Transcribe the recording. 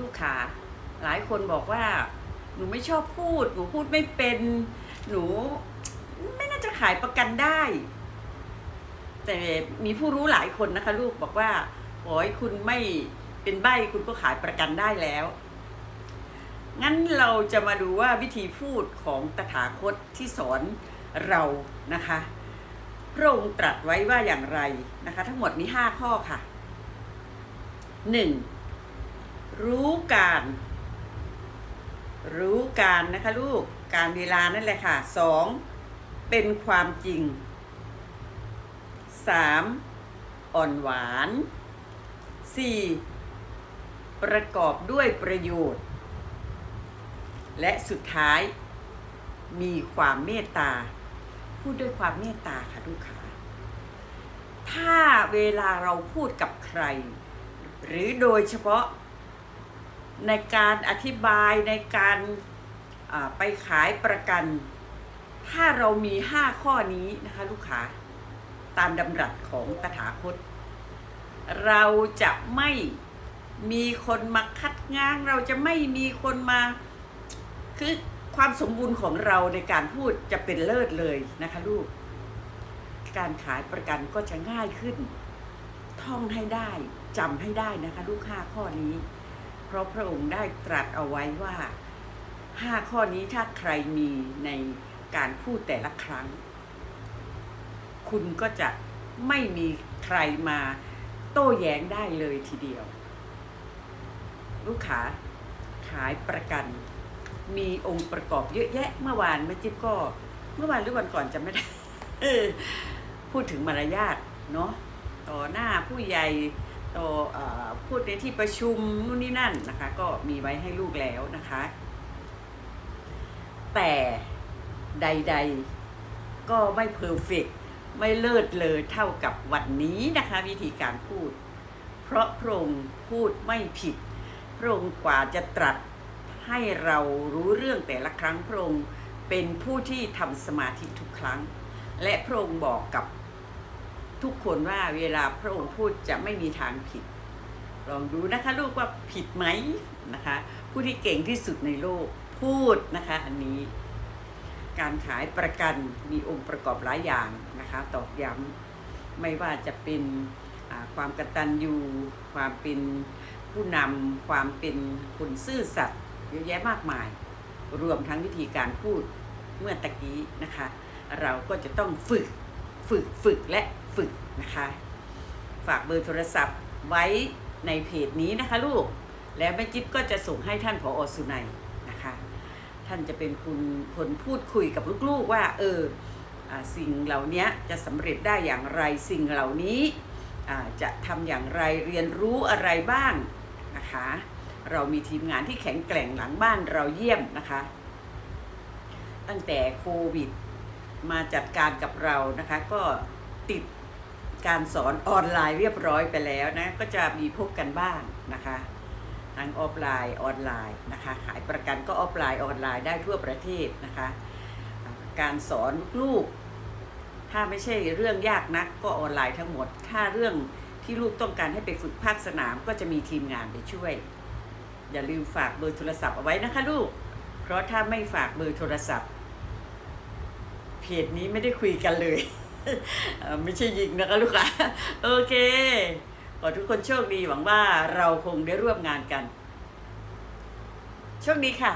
ลูกค้าหลายคนบอกว่า หนูไม่ชอบพูด หนูพูดไม่เป็น หนูไม่น่าจะขายประกันได้ แต่มีผู้รู้หลายคนนะคะ ลูกบอกว่าโอ้ยคุณไม่เป็นใบ้คุณก็ขายประกันได้แล้ว งั้นเราจะมาดูว่าวิธีพูดของตถาคตที่สอนเรานะคะพระองค์ตรัสไว้ว่าอย่างไรนะคะ ทั้งหมดมีห้าข้อค่ะหนึ่ง รู้การ รู้การนะคะลูกการเวลานั่นแหละค่ะสองเป็นความจริงสามอ่อนหวานสี่ประกอบด้วยประโยชน์ และสุดท้าย มีความเมตตา พูดด้วยความเมตตาค่ะลูกค้าถ้าเวลาเราพูดกับใคร หรือโดยเฉพาะ ในการอธิบายในการไปขายประกัน ถ้าเรามีห้าข้อนี้นะคะลูกค้าตามดำรัสของตถาคต เราจะไม่มีคนมาคัดง้าง เราจะไม่มีคนมาคือความสมบูรณ์ของเราในการพูดจะเป็นเลิศเลยนะคะลูก การขายประกันก็จะง่ายขึ้น ท่องให้ได้จำให้ได้นะคะ ลูกห้าข้อนี้ เพราะพระองค์ได้ตรัสเอาไว้ว่าห้าข้อนี้ถ้าใครมีในการพูดแต่ละครั้ง คุณก็จะไม่มีใครมาโต้แย้งได้เลยทีเดียว ลูกค้าขายประกัน มีองค์ประกอบเยอะแยะเมื่อวานแม่จิ๊บก็ เมื่อวานหรือวันก่อนจำไม่ได้พูดถึงมารยาทเนาะต่อหน้าผู้ใหญ่ ต่อพูดในที่ประชุมนู่นนี่นั่นนะคะ ก็มีไว้ให้ลูกแล้วนะคะ แต่ใด ๆก็ไม่เพอร์เฟกไม่เลิศเลยเท่ากับวันนี้นะคะ วิธีการพูด เพราะพระองค์พูดไม่ผิด พระองค์กว่าจะตรัสให้เรารู้เรื่องแต่ละครั้งพระองค์เป็นผู้ที่ทำสมาธิทุกครั้ง และพระองค์บอกกับ ทุกคนว่าเวลาพระองค์พูดจะไม่มีทางผิด ลองดูนะคะลูกว่าผิดไหมนะคะ ผู้ที่เก่งที่สุดในโลกพูดนะคะ อันนี้ การขายประกันมีองค์ประกอบหลายอย่างนะคะ ตอกย้ำไม่ว่าจะเป็นความกตัญญูความเป็นผู้นำความเป็นคนซื่อสัตย์เยอะแยะมากมาย รวมทั้งวิธีการพูดเมื่อตะกี้นะคะ เราก็จะต้องฝึก ฝึกฝึกและฝึกนะคะ ฝากเบอร์โทรศัพท์ไว้ในเพจนี้นะคะลูก แล้วแม่จิ๊บก็จะส่งให้ท่านผออสุนัยนะคะ ท่านจะเป็นคุณคนพูดคุยกับลูกๆว่าเอออสิ่งเหล่านี้จะสำเร็จได้อย่างไรสิ่งเหล่านี้จะทำอย่างไรเรียนรู้อะไรบ้างนะคะ เรามีทีมงานที่แข็งแกร่งหลังบ้านเราเยี่ยมนะคะ ตั้งแต่โควิด มาจัดการกับเรานะคะ ก็ติดการสอนออนไลน์เรียบร้อยไปแล้วนะ ก็จะมีพบกันบ้างนะคะทั้งออฟไลน์ออนไลน์นะคะ ขายประกันก็ออฟไลน์ออนไลน์ได้ทั่วประเทศนะคะ การสอนลูกๆถ้าไม่ใช่เรื่องยากนักก็ออนไลน์ทั้งหมด ถ้าเรื่องที่ลูกต้องการให้ไปฝึกภาคสนามก็จะมีทีมงานไปช่วย อย่าลืมฝากเบอร์โทรศัพท์เอาไว้นะคะลูก เพราะถ้าไม่ฝากเบอร์โทรศัพท์ จนี้ไม่ได้คุยกันเลยไม่ใช่ยิงนะคะลูกค้าโอเค ขอทุกคนโชคดีหวังว่าเราคงได้ร่วมงานกัน โชคดีค่ะ